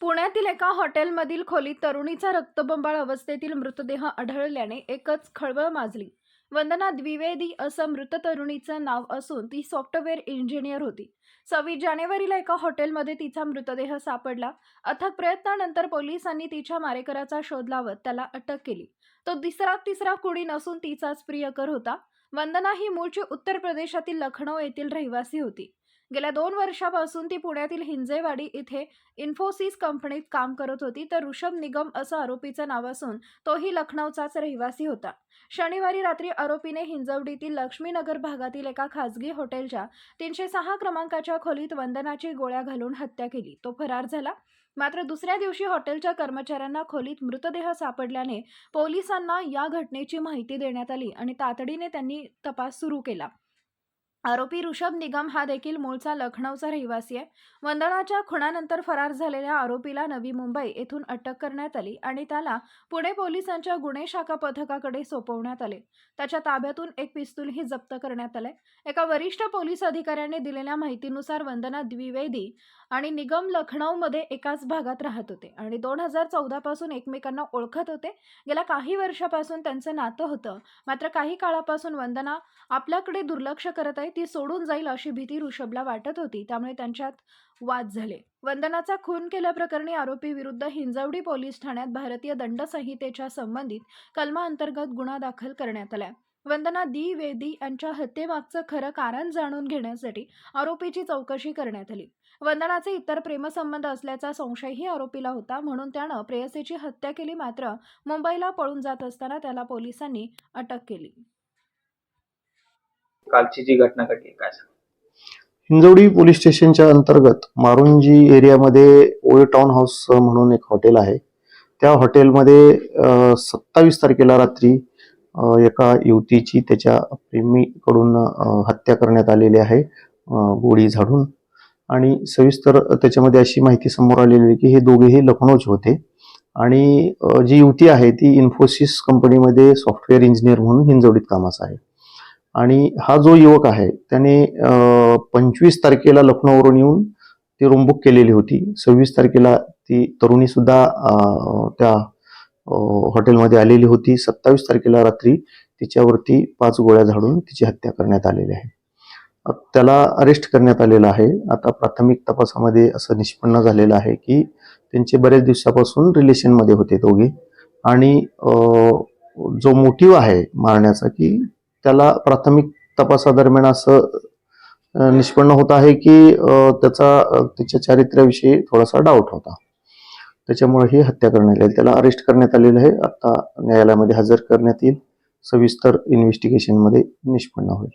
पुण्यातील एका हॉटेलमधील खोलीत तरुणीचा रक्तबंबाळ अवस्थेतील मृतदेह आढळल्याने एकच खळबळ माजली. वंदना द्विवेदी असं मृत तरुणीचं नाव असून ती सॉफ्टवेअर इंजिनियर होती. सव्वीस जानेवारीला एका हॉटेलमध्ये तिचा मृतदेह सापडला. अथक प्रयत्नानंतर पोलिसांनी तिच्या मारेकराचा शोध लावत त्याला अटक केली. तो तिसरा तिसरा कुणी नसून तिचाच प्रियकर होता. वंदना ही मूळची उत्तर प्रदेशातील लखनौ येथील रहिवासी होती. गेल्या दोन वर्षापासून ती पुण्यातील हिंजेवाडी इथे इन्फोसिस कंपनीत काम करत होती तर ऋषभ निगम असं आरोपीचं नाव असून तोही लखनौचाच रहिवासी होता. शनिवारी रात्री आरोपीने हिंजवडीतील लक्ष्मीनगर भागातील एका खासगी हॉटेलच्या तीनशे सहा क्रमांकाच्या खोलीत वंदनाची गोळ्या घालून हत्या केली. तो फरार झाला. मात्र दुसऱ्या दिवशी हॉटेलच्या कर्मचाऱ्यांना खोलीत मृतदेह सापडल्याने पोलिसांना या घटनेची माहिती देण्यात आली आणि तातडीने त्यांनी तपास सुरू केला. आरोपी ऋषभ निगम हा देखील मूळचा लखनौचा रहिवासी आहे. वंदनाच्या खुणानंतर फरार झालेल्या आरोपीला नवी मुंबई येथून अटक करण्यात आली आणि त्याला पुणे पोलिसांच्या गुन्हे शाखा पथकाकडे सोपवण्यात आले. त्याच्या ताब्यातून एक पिस्तूलही जप्त करण्यात आले एका वरिष्ठ पोलीस अधिकाऱ्याने दिलेल्या माहितीनुसार वंदना द्विवेदी आणि निगम लखनौमध्ये एकाच भागात राहत होते आणि दोन हजार चौदापासून एकमेकांना ओळखत होते. गेल्या काही वर्षापासून त्यांचं नातं होतं. मात्र काही काळापासून वंदना आपल्याकडे दुर्लक्ष करत आहे ती सोडून जाईल अशी भीती ऋषभला वाटत होती. त्यामुळे त्यांच्यात वाद झाले. वंदनाचा खून केल्याप्रकरणी आरोपी विरुद्ध हिंजवडी पोलीस ठाण्यात भारतीय दंड संहितेच्या संबंधित कलमाअंतर्गत गुन्हा दाखल करण्यात आला वंदना दी वेदी यांच्या हत्येमागचं खरं कारण जाणून घेण्यासाठी आरोपीची चौकशी करण्यात आली. वंदनाचे इतर प्रेमसंबंध असल्याचा संशयही आरोपीला होता म्हणून त्यानं प्रेयसीची हत्या केली मात्र मुंबईला पळून जात असताना त्याला पोलिसांनी अटक केली. कालची जी घटना घडली काय हिंजवडी पोलीस स्टेशनच्या अंतर्गत मारुंजी एरियामध्ये ओय टाउन हाऊस म्हणून एक हॉटेल आहे. त्या हॉटेलमध्ये सत्तावीस तारखेला रात्री एका युवतीची त्याच्या प्रेमीकडून हत्या करण्यात आलेली आहे गोळी झाडून. आणि सविस्तर त्याच्यामध्ये अशी माहिती समोर आलेली आहे की हे दोघेही लखनौचे होते. आणि जी युवती आहे ती इन्फोसिस कंपनीमध्ये सॉफ्टवेअर इंजिनियर म्हणून हिंजवडीत कामास आहे. आणि हा जो युवक आहे त्याने पंचवीस तारखेला लखनौवरून येऊन ती रूमबुक केलेली होती. सव्वीस तारखेला ती तरुणी सुद्धा त्या हॉटेलमध्ये आलेली होती. सत्तावीस तारखेला रात्री तिच्यावरती पाच गोळ्या झाडून तिची हत्या करण्यात आलेली आहे. त्याला अरेस्ट करण्यात आलेला आहे. आता प्राथमिक तपासामध्ये असं निष्पन्न झालेलं आहे की त्यांचे बरेच दिवसापासून रिलेशनमध्ये होते दोघे. आणि जो मोटिव्ह आहे मारण्याचा की त्याला प्राथमिक तपासादरम्यान असं निष्पन्न होत आहे की त्याचा त्याच्या चारित्र्याविषयी थोडासा डाऊट होता. त्याच्यामुळे ही हत्या करण्यात आली. त्याला अरेस्ट करण्यात आलेलं आहे आता न्यायालयामध्ये हजर करण्यात येईल. सविस्तर इन्व्हेस्टिगेशनमध्ये निष्पन्न होईल.